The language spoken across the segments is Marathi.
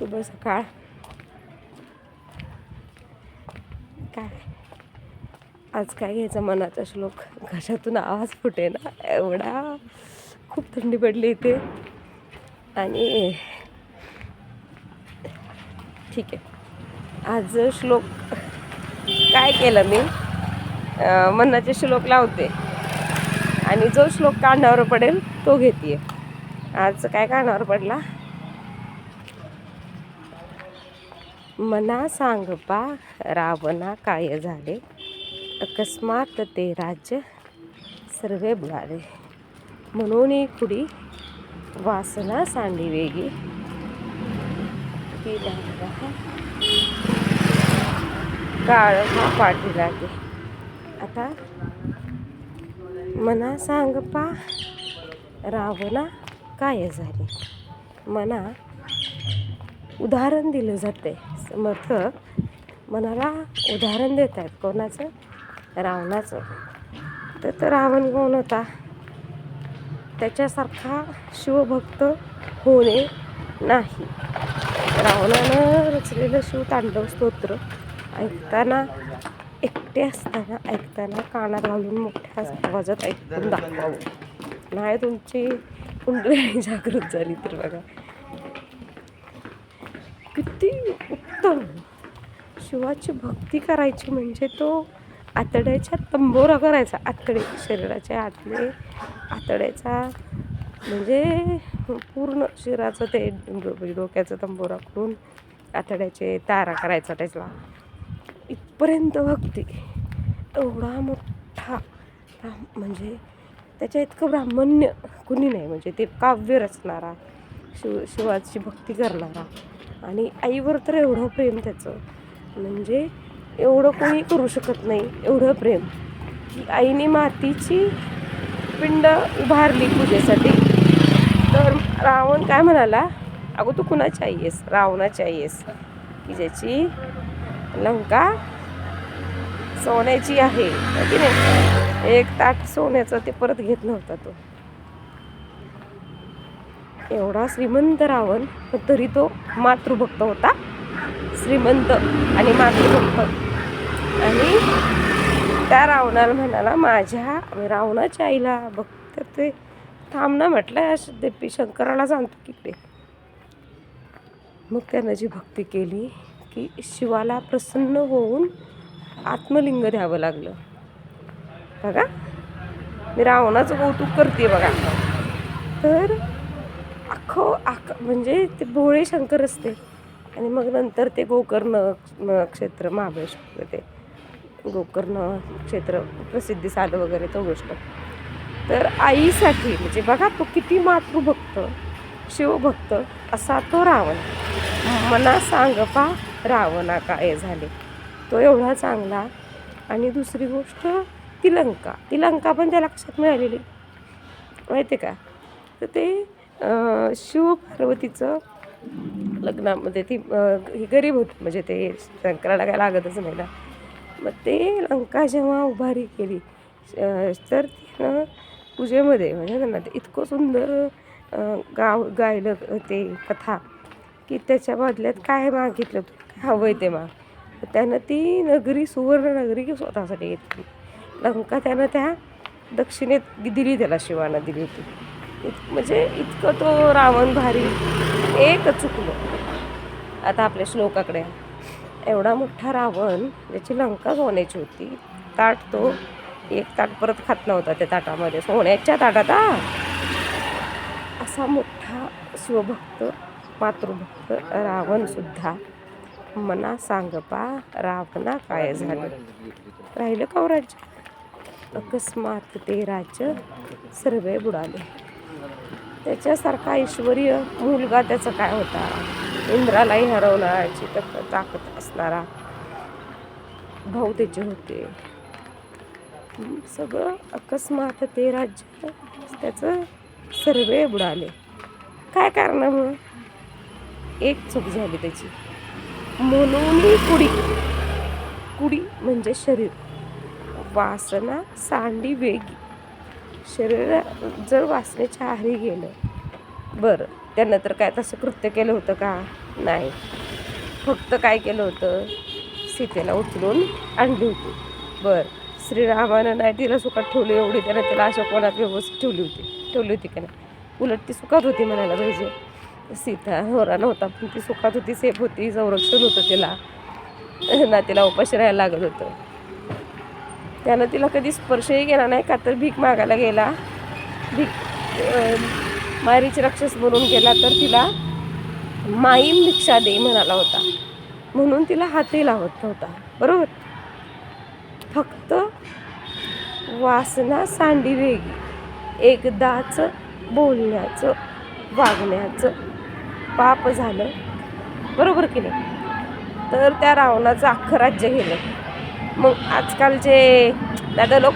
शुभ सकाळ काय? आज काय घ्यायचा मनाचा श्लोक घशातून आवाज फुटे ना. एवढा खूप थंडी पडली इथे. आणि ठीक आहे. आज श्लोक काय केलं मी? मनाचे श्लोक लावते. आणि जो श्लोक कानावर पडेल तो घेते आज काय कानावर पडला? मना सांग पा रावणा काय झाले? अकस्मात ते राज्य सर्वे बुडाले. म्हणून कुडी वासना सांडी वेगी. ती काळ हा पाठी लागे आता मना सांग पा रावणा काय झाले? मना उदाहरण दिलं जाते समर्थ मनाला उदाहरण देत आहेत कोणाचं? रावणाचं. तर तो रावण कोण होता? त्याच्यासारखा शिवभक्त होणे नाही. रावणानं रचलेलं शिवतांडव स्तोत्र ऐकताना एकटे असताना ऐकताना कानात घालून मोठ्या आवाजात ऐकून दाखवावं नाही तुमची कुंडली जागृत झाली तर बघा. किती उत्तम. शिवाची भक्ती करायची म्हणजे तो आतड्याच्या तंबोरा करायचा. आतडे शरीराच्या आतले आतड्याचा म्हणजे पूर्ण शिराचं ते डो- डोक्याचं तंबोरा करून आतड्याचे तारा करायचा त्याचा इथपर्यंत भक्ती. एवढा मोठा ब्राह्म- म्हणजे त्याच्या इतकं ब्राह्मण्य कुणी नाही. म्हणजे ते काव्य रचणारा शिव शिवाची भक्ती करणारा. आणि आईवर तर एवढं प्रेम त्याचं. म्हणजे एवढं कोणी करू शकत नाही एवढं प्रेम. की आईने मातीची पिंड उभारली पूजेसाठी. तर रावण काय म्हणाला? अगो तू कुणाची आई आहेस? रावणाची आई आहेस. की ज्याची लंका सोन्याची आहे. की नाही? एक ताट सोन्याचं ते परत घेत नव्हता तो. एवढा श्रीमंत रावण पण तरी तो मातृभक्त होता. श्रीमंत आणि मातृभक्त. आणि त्या रावणाला म्हणाला माझ्या रावणाच्या आईला भक्त ते थांब ना म्हटलं देपी शंकराला सांगतो ते मग त्यानं जी भक्ती केली की शिवाला प्रसन्न होऊन आत्मलिंग द्यावं लागलं. बघा मी रावणाचं कौतुक करते बघा. तर अख्खं आख म्हणजे ते भोळे शंकर असते. आणि मग नंतर ते गोकर्ण क्षेत्र महाबळेश्वर ते गोकर्ण क्षेत्र प्रसिद्धी साधं वगैरे तो गोष्ट. तर आईसाठी म्हणजे बघा तो किती मातृभक्त शिवभक्त असा तो रावण. मना सांग पा रावणा काय झाले? तो एवढा चांगला. आणि दुसरी गोष्ट ती लंका ती लंका पण त्या लक्षात मिळालेली. माहिती आहे का? तर ते शिव पार्वतीचं लग्नामध्ये ती ही गरीब होती. म्हणजे ते शंकराला काय लागतच नाही ना. मग ते लंका जेव्हा उभारी केली तर तिनं पूजेमध्ये म्हणजे त्यांना ते इतकं सुंदर गाव गायलं ते कथा की त्याच्या बदल्यात काय मागितलं तू? काय हवं आहे ते माग? त्यानं ती नगरी सुवर्ण नगरी स्वतःसाठी घेतली. लंका त्यानं त्या दक्षिणेत दिली त्याला शिवानं दिली होती. म्हणजे इतकं तो रावण भारी एक चुकलं. आता आपल्या श्लोकाकडे. एवढा मोठा रावण ज्याची लंका सोन्याची होती ताट तो एक ताट परत खात नव्हता त्या ताटामध्ये. सोन्याच्या ताटात असा मोठा शिवभक्त मातृभक्त रावणसुद्धा मना सांगपा रावणा काय झालं? राहिलं का हो अकस्मात ते राज्य सर्वे बुडाले. त्याच्यासारखा ऐश्वर्य मुलगा त्याचा काय होता? इंद्रालाही हरवण्याची तक ताकद असणारा भाऊ त्याचे होते. सगळं अकस्मात ते राज्य त्याचं सर्वे बुडाले. काय कारणामुळं एक चूक झाली त्याची. म्हणून कुडी. कुडी म्हणजे शरीर. वासना सांडी वेगी. शरीर जर वासनेच्या आहारी गेलं बरं. त्यानं तर काय तसं कृत्य केलं होतं का? नाही. फक्त काय केलं होतं? सीतेला उचलून आणली होती. बरं. श्रीरामानं नाही तिला सुखात ठेवली एवढी. त्यानं तिला अशोकवनात व्यवस्थित ठेवली होती. ठेवली होती का नाही? उलट ती सुखात होती म्हणायला पाहिजे. सीता होरा नव्हता पण ती सुखात होती सेफ होती संरक्षण होतं तिला. ना तिला उपाशी राहायला लागत होतं. त्यानं तिला कधी स्पर्शही केला नाही का तर भीक मागायला गेला. भीक मारीची राक्षस बनून गेला तर तिला माईम भिक्षा दे म्हणाला होता. म्हणून तिला हातही लावत नव्हता. बरोबर? फक्त वासना सांडी वेगळी एकदाच बोलण्याचं वागण्याचं पाप झालं. बरोबर की नाही? तर त्या रावणाचं अख्खं राज्य गेलं मग आजकालचे दादा लोक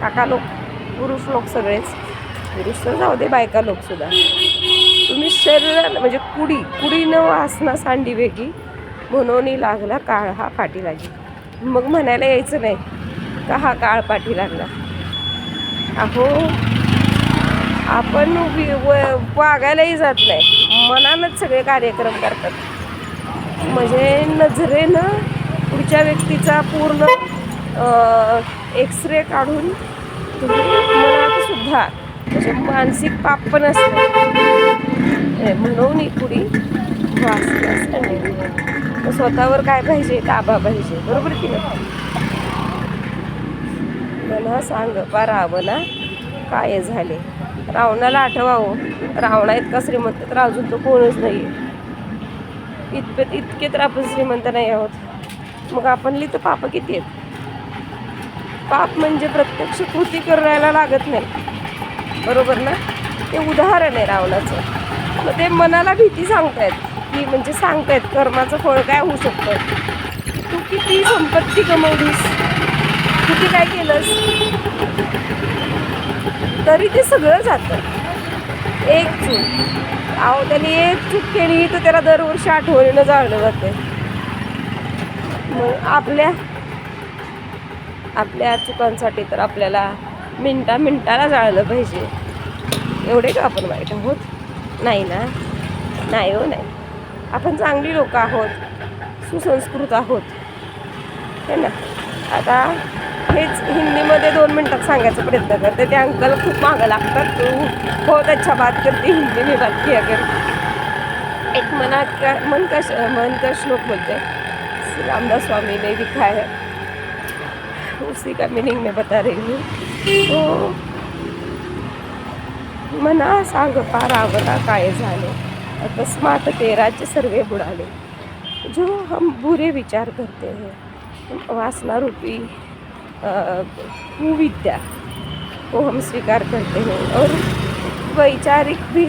काका लोक पुरुष लोक सगळेच. पुरुष तर जाऊ दे बायका लोक सुद्धा. तुम्ही शरीराला म्हणजे कुडी कुडीनं वासना सांडी वेगळी म्हणून लागला काळ हा पाठी लागली मग म्हणायला यायचं नाही का हा काळ पाठी लागला अहो आपण व- वागायलाही जात नाही. मनानंच सगळे कार्यक्रम करतात. म्हणजे नजरेनं पुढच्या व्यक्तीचा पूर्ण एक्सरे काढून तुम्ही मनात सुद्धा म्हणजे मानसिक पाप पण असतं म्हणून ही कुडी वाचण्यास स्वतःवर काय पाहिजे? ताबा पाहिजे. बरोबर की नाही? मला सांग पा रावणा काय झाले? रावणाला आठवावं. रावणा इतका श्रीमंत तर अजून तो कोणच नाही आहे इतके इतके तर आपण श्रीमंत नाही आहोत. मग आपण लिहितो पाप किती आहेत? पाप म्हणजे प्रत्यक्ष कृती करायला लागत नाही. बरोबर ना? ते उदाहरण आहे रावणाचं. मग ते मनाला भीती सांगतायत. की म्हणजे सांगतायत कर्माचं फळ काय होऊ शकतं? तू किती संपत्ती कमवलीस? किती काय केलंस? तरी ते सगळं जातं. एक चूक. अहो त्याने एक चूक केली तर त्याला दरवर्षी आठवणीनं जाळलं जाते मग आपल्या आपल्या चुकांसाठी तर आपल्याला मिनटा मिनटाला जाळलं पाहिजे. एवढे का आपण वाईट आहोत? नाही ना? नाही हो नाही. आपण चांगली लोक आहोत सुसंस्कृत आहोत. है ना? आता हेच हिंदीमध्ये दोन मिनटात सांगायचा प्रयत्न करते ते अंकल खूप मागं लागतात. तू बहुत अच्छा बात करते हिंदी मी बात किया कर एक मना का मन का मन का श्लोक बोलते श्री रामदास स्वामी ने लिखा है। उसी का मीनिंग मैं बता रही हूँ। तो मना सांग पारावला काय झाले अकस्मात ते राज्य सर्वे बुडाले जो हम बुरे विचार करते हैं वासना रूपी कुविद्या को हम स्वीकार करते हैं और वैचारिक भी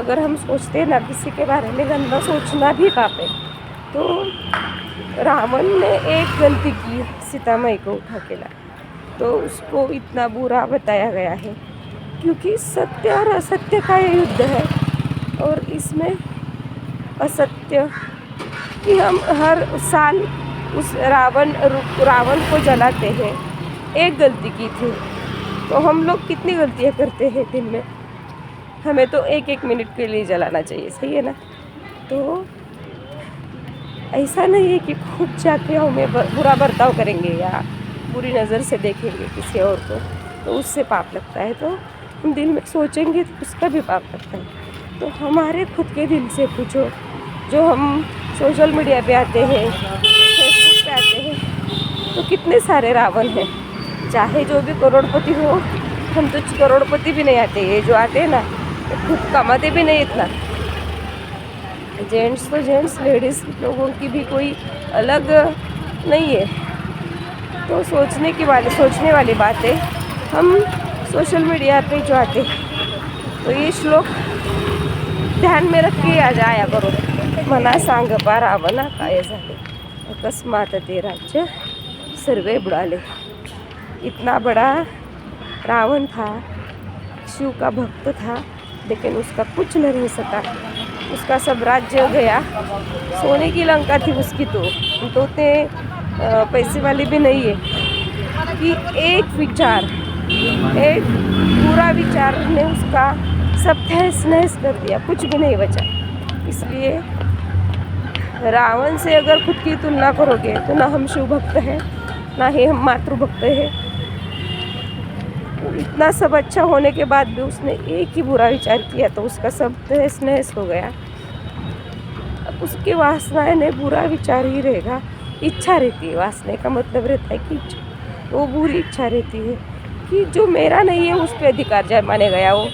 अगर हम सोचते हैं ना किसी के बारे में गंदा सोचना भी पाप है। तो रावण ने एक गलती की सीता माई को उठा के ला तो उसको इतना बुरा बताया गया है, क्योंकि सत्य और असत्य का ये युद्ध है, और इसमें असत्य कि हम हर साल उस रावण रावण को जलाते हैं। एक गलती की थी। तो हम लोग कितनी गलतियाँ करते हैं दिन में? हमें तो एक एक मिनट के लिए जलाना चाहिए, सही है ना? तो ऐसा नहीं है कि खुद जाके हमें बुरा बर्ताव करेंगे या बुरी नज़र से देखेंगे किसी और को तो उससे पाप लगता है। तो हम दिल में सोचेंगे तो उसका भी पाप लगता है। तो हमारे खुद के दिल से पूछो, जो हम सोशल मीडिया पे आते हैं फेसबुक पे आते हैं तो कितने सारे रावण हैं? चाहे जो भी करोड़पति हो, हम तो करोड़पति भी नहीं आते, ये जो आते हैं ना खुद कमाते भी नहीं इतना। जेंट्स तो जेंट्स लेडीज़ लोगों की भी कोई अलग नहीं है। तो सोचने की वाली सोचने वाली बात है हम सोशल मीडिया पे जो आते तो ये श्लोक ध्यान में रख के आ जाया करो। मना सांग पा रावणा काय झाले अकस्मात ते राज्य सर्वे बुड़ाले। इतना बड़ा रावण था शिव का भक्त था लेकिन उसका कुछ न रह सका। उसका सब राज्य गया। सोने की लंका थी उसकी तो। तो उतने पैसे वाले भी नहीं है। कि एक विचार, एक पूरा विचार ने उसका सब तहस नहस कर दिया। कुछ भी नहीं बचा। इसलिए रावण से अगर खुद की तुलना करोगे तो ना हम शिव भक्त हैं, ना ही हम मातृभक्त हैं। इतना सब अच्छा होने के बाद भी उसने एक ही बुरा विचार किया तो उसका सब तहस नहस हो गया। अब उसकी वासनाएँ ने बुरा विचार ही रहेगा। इच्छा रहती है, वासना का मतलब रहता है कि वो बुरी इच्छा रहती है कि जो मेरा नहीं है उस पर अधिकार जय माने गया वो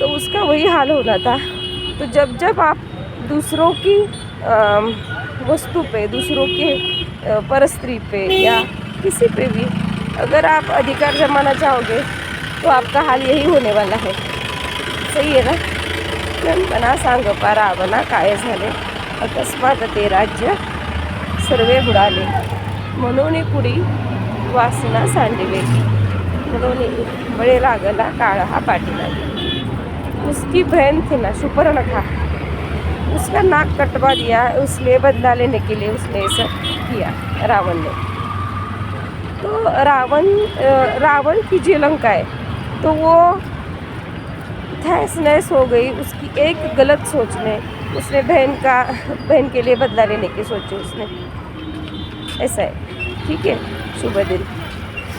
तो उसका वही हाल होना था। तो जब जब आप दूसरों की वस्तु पे, दूसरों के परस्त्री पे या किसी पे भी अगर आप अधिकार जमाना चाहोगे तो आपका हाल यही होने वाला है। सही आहे ना? बना सांग पारा बना काय झाले। अकस्मात ते राज्य सर्वे बुडाले। म्हणून पुढी वासना सांडिले म्हणून बळे लागला काळ हा पाठीला लागला। उसकी बहन थी ना सुपर्णखा उसका नाक कटवा दिया उसने बदला लेने के लिए उसने ऐसा किया रावण ने। तो रावण रावण की जो लंका है। तो वो तहस नैस हो गई उसकी एक गलत सोच में। उसने बहन का, बहन के लिए बदला लेने की सोची उसने। ऐसा है। ठीक है? शुभ दिन।